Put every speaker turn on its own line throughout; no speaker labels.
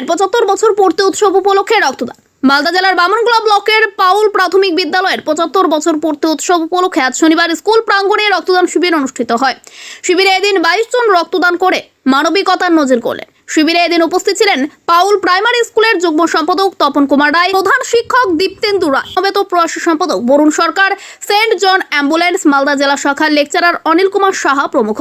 স্কুলের পঁচাত্তর বছর পূর্তি উৎসব উপলক্ষে রক্তদান। মালদা জেলার বামনগুলা ব্লকের পাউল প্রাথমিক বিদ্যালয়ের পঁচাত্তর বছর পূর্তি উৎসব উপলক্ষে আজ শনিবার স্কুল প্রাঙ্গণে রক্তদান শিবির অনুষ্ঠিত হয়। শিবিরে এদিন বাইশ জন রক্তদান করে মানবিকতার নজর করলেন শিবিরে এদিন উপস্থিত ছিলেন পাউল প্রাইমারি স্কুলের যুগ্ম সম্পাদক তপন কুমার রায়, প্রধান শিক্ষক দীপ্তেন্দু রায়, সমবেত প্রয়াসী সম্পাদক Barun Sarkar, Saint John Ambulance Malda জেলা শাখার লেকচারার অনিল কুমার সাহা প্রমুখ।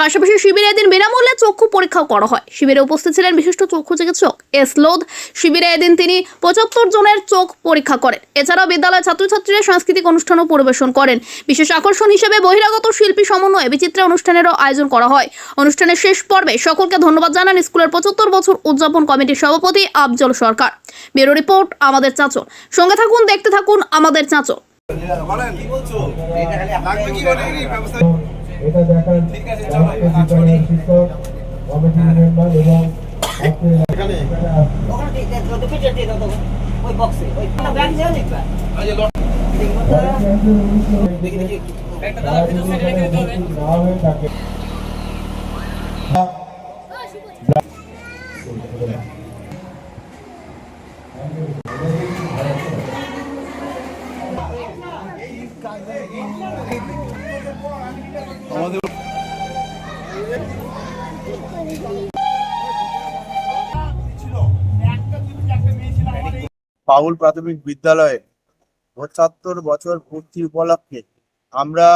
পাশাপাশি শিবিরে এদিন বিনামূল্যে চক্ষু পরীক্ষাও করা হয়। শিবিরে উপস্থিত ছিলেন বিশিষ্ট চক্ষু চিকিৎসক এস লোধ। শিবিরে এদিন তিনি পঁচাত্তর জনের চোখ পরীক্ষা করেন। এছাড়াও বিদ্যালয়ের ছাত্রছাত্রীরা সাংস্কৃতিক অনুষ্ঠানও পরিবেশন করেন। বিশেষ আকর্ষণ হিসেবে বহিরাগত শিল্পী সমন্বয়ে বিচিত্র অনুষ্ঠানেরও আয়োজন করা হয়। অনুষ্ঠানের শেষ পর্বে সকলকে ধন্যবাদ জানান স্কুলের পঁচাত্তর বছর উদযাপন কমিটির সভাপতি আফজল সরকার। ব্যুরো রিপোর্ট, আমাদের চাঁচল। সঙ্গে থাকুন, দেখতে থাকুন, আমাদের চাঁচল।
থাকে
পাউল প্রাথমিক বিদ্যালয়ে পঁচাত্তর বছর পূর্তি উপলক্ষে আমরা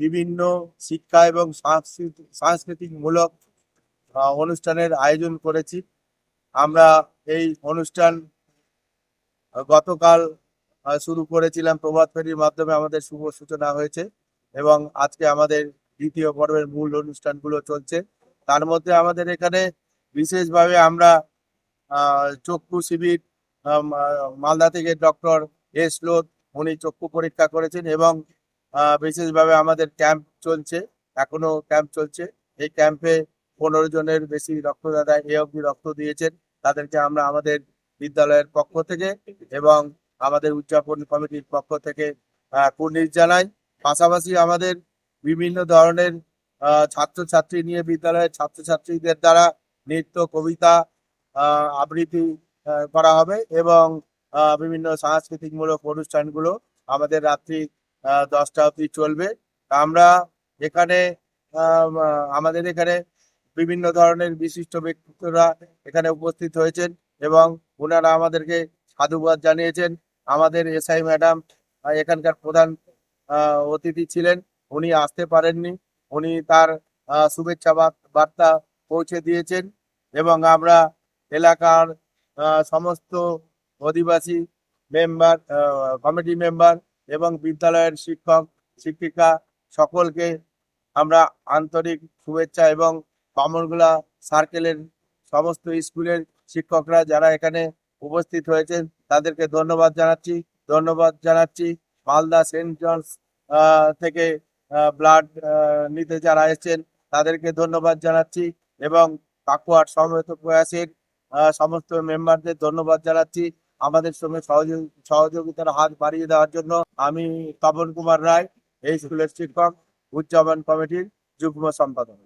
বিভিন্ন শিক্ষা এবং সাংস্কৃতিক মূলক অনুষ্ঠানের আয়োজন করেছি। আমরা এই অনুষ্ঠান গতকাল শুরু করেছিলাম। প্রভাত ফেরির মাধ্যমে আমাদের শুভ সূচনা হয়েছে এবং আজকে আমাদের দ্বিতীয় পর্বের মূল অনুষ্ঠানগুলো চলছে। তার মধ্যে আমাদের এখানে বিশেষভাবে আমরা চক্ষু শিবির মালদা থেকে ডক্টর এস লোধ, উনি চক্ষু পরীক্ষা করেছেন এবং বিশেষভাবে আমাদের ক্যাম্প চলছে। এখনও ক্যাম্প চলছে। এই ক্যাম্পে পনেরো জনের বেশি রক্তদাতা এ অবধি রক্ত দিয়েছেন। তাদেরকে আমরা আমাদের বিদ্যালয়ের পক্ষ থেকে এবং আমাদের উদযাপন কমিটির পক্ষ থেকে কুর্নিশ জানাই। পাশাপাশি আমাদের বিভিন্ন ধরনের ছাত্রছাত্রী নিয়ে বিদ্যালয়ের ছাত্রছাত্রীদের দ্বারা নৃত্য, কবিতা আবৃত্তি করা হবে এবং বিভিন্ন সাংস্কৃতিক মূলক অনুষ্ঠানগুলো আমাদের রাত্রি দশটা অবধি চলবে। আমরা এখানে আমাদের এখানে বিভিন্ন ধরনের বিশিষ্ট ব্যক্তিত্বরা এখানে উপস্থিত হয়েছেন এবং ওনারা আমাদেরকে সাধুবাদ জানিয়েছেন। আমাদের এসআই ম্যাডাম এখানকার প্রধান অতিথি ছিলেন। উনি আসতে পারেননি। উনি তার শুভেচ্ছা বার্তা পৌঁছে দিয়েছেন এবং আমরা এলাকার সমস্ত অধিবাসী মেম্বার কমিটি মেম্বার এবং বিদ্যালয়ের শিক্ষক, শিক্ষিকা সকলকে আমরা আন্তরিক শুভেচ্ছা এবং বামনগুলা সার্কেলের সমস্ত স্কুলের শিক্ষকরা যারা এখানে উপস্থিত হয়েছেন, তাদেরকে ধন্যবাদ জানাচ্ছি। ধন্যবাদ জানাচ্ছি মালদা সেন্ট জনস থেকে ব্লাড নিতে যারা এসেছেন, তাদেরকে ধন্যবাদ জানাচ্ছি এবং কাকুয়ার সমবেত প্রয়াসের সমস্ত মেম্বারদের ধন্যবাদ জানাচ্ছি। আমাদের সঙ্গে সহযোগী, সহযোগিতার হাত বাড়িয়ে দেওয়ার জন্য আমি তপন কুমার রায়, এই স্কুলের শিক্ষক উদযাপন কমিটির যুগ্ম সম্পাদক।